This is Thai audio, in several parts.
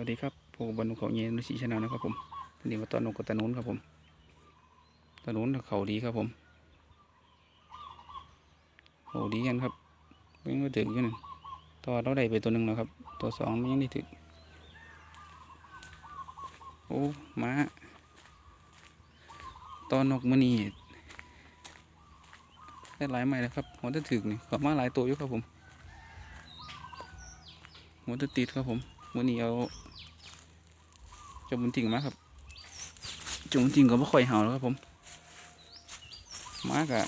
วัสดีครับผมบรรณุเขาเย็นนุชีชนลนะครับผมตอนนี้มาตอนนกกับตะนุนครับผมตะนุนเขาดีครับผมเขาดีกันครับยังไม่ถึงอยู่นั่นตัวเราได้ไปตัวหนึ่งแล้วครับ ตัวสองมันยังไม่ถึงโอ้มาตอนนกมันนี่ได้หลายไม้แล้วครับหัวจะถึกนี่ขับมาหลายตัวอยู่ครับผมหัวจะติดครับผม วันนี้เอาจาบุญจริงมาครับจาบุญจริงก็ไม่ค่อยเห่าแล้วครับผมมากอะ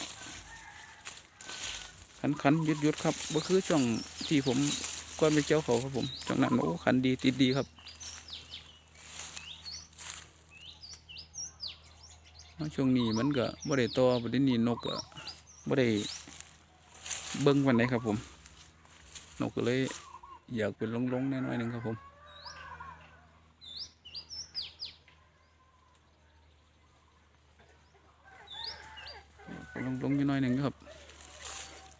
ขันขันยุดยุดครับก็คือช่วงที่ผมก่อนไปเจ้าเขาครับผมช่วงนั้นโอ้ขันดีติดดีครับช่วงนี้มันก็บ่ได้ต่อบ่ได้นีนกก็บ่ได้เบิ้งวันไหนครับผม นกก็เลย อยากเป็นลงๆแน่น้อยหนึ่งครับผมลงลงอยน้อยหนึ่งครับ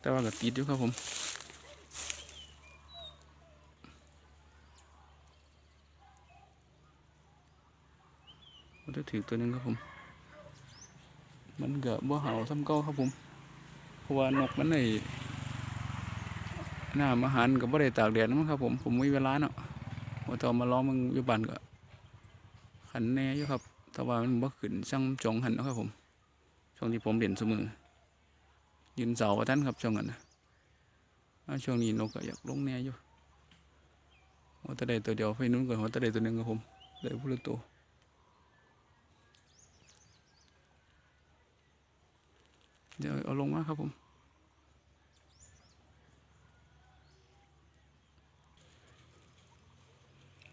แต่ว่าก็ติดอยู่ครับผมมันจะถือตัวหนึงครับผม มันเก็บ่เห่าซ้ำเก่าครับผม เพราะว่านกมันใน น้ำอาหารก็บ่ได้ตากแดดนะมั้งครับ ผมผมมีเวลาเนาะว่าตอนมาล้อมึงอยู่บ้านก็ขันแน่อยู่ครับ แต่ว่ามันบ่ขึ้นช่างจองหันนะครับ ผมช่วงที่ผมเด่นเสมอยืนเสาท่านครับช่วงนั้นนะช่วงนี้นกก็อยากลงแน่อยู่ว่าแตะได้ตัวเดียวไฟนู้นก่อนว่าแตะได้ตัวหนึ่งครับผมได้พูละตัวเดี๋ยวเอาลงมาครับผม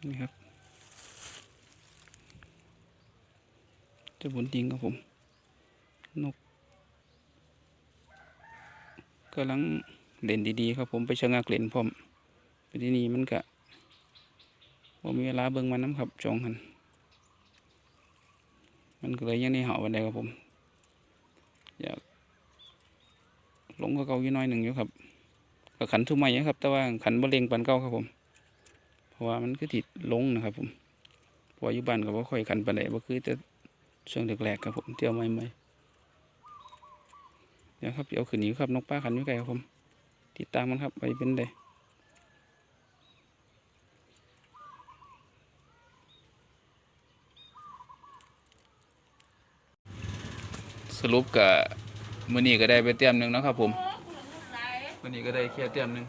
นี่ครับจะบุญจริงครับผม นกกำลังเล่นดีๆครับผมไปชะงักเล่นพร้อมไปที่นี่มันก็ผมมีเวลาเบิ่งมันน้ำครับจองหันมันก็เลยยังในเห่าวันใดครับผม อยากหลงก็เก่าอยู่น้อยหนึ่งอยู่ครับก็ขันทุ่มใหม่ครับ แต่ว่าขันบะเลงปันเก่าครับผม เพราะว่ามันคือติดลงนะครับผมเพราะว่าอยู่บ้านก็บ่ค่อยขันปานใดบ่คือแต่ช่วงแรกๆครับผมเที่ยวใหม่ๆเดี๋ยวครับเดี๋ยวขึ้นนี้ครับนกป้าขันอยู่ไกลครับผม ติดตามมันครับไปเป็นไดสรุปกับมือนี้ก็ได้ไปเตรียมหนึ่งเนาะครับผมมือนี้ก็ได้แค่เตรียมหนึ่ง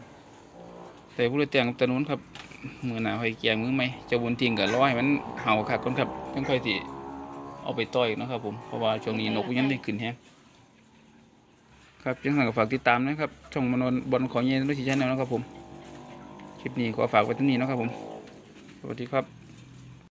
แต่ผู้ได้เตรียมกับตะนุนครับ มือหนาหอยแกงมือไหมเจะบนทิ้งกับร้อยมันเห่าขาดก่อนครับยังค่อยสิเอาไปต่อยนะครับผมเพราะว่าช่วงนี้นกยังได้ขึ้นแฮงครับยังไงก็ฝากติดตามนะครับช่องมนนบอลของเย็นรุ่ชิชาแนลนะครับผมคลิปนี้ขอฝากไว้ที่นี่นะครับผมสวัสดีครับ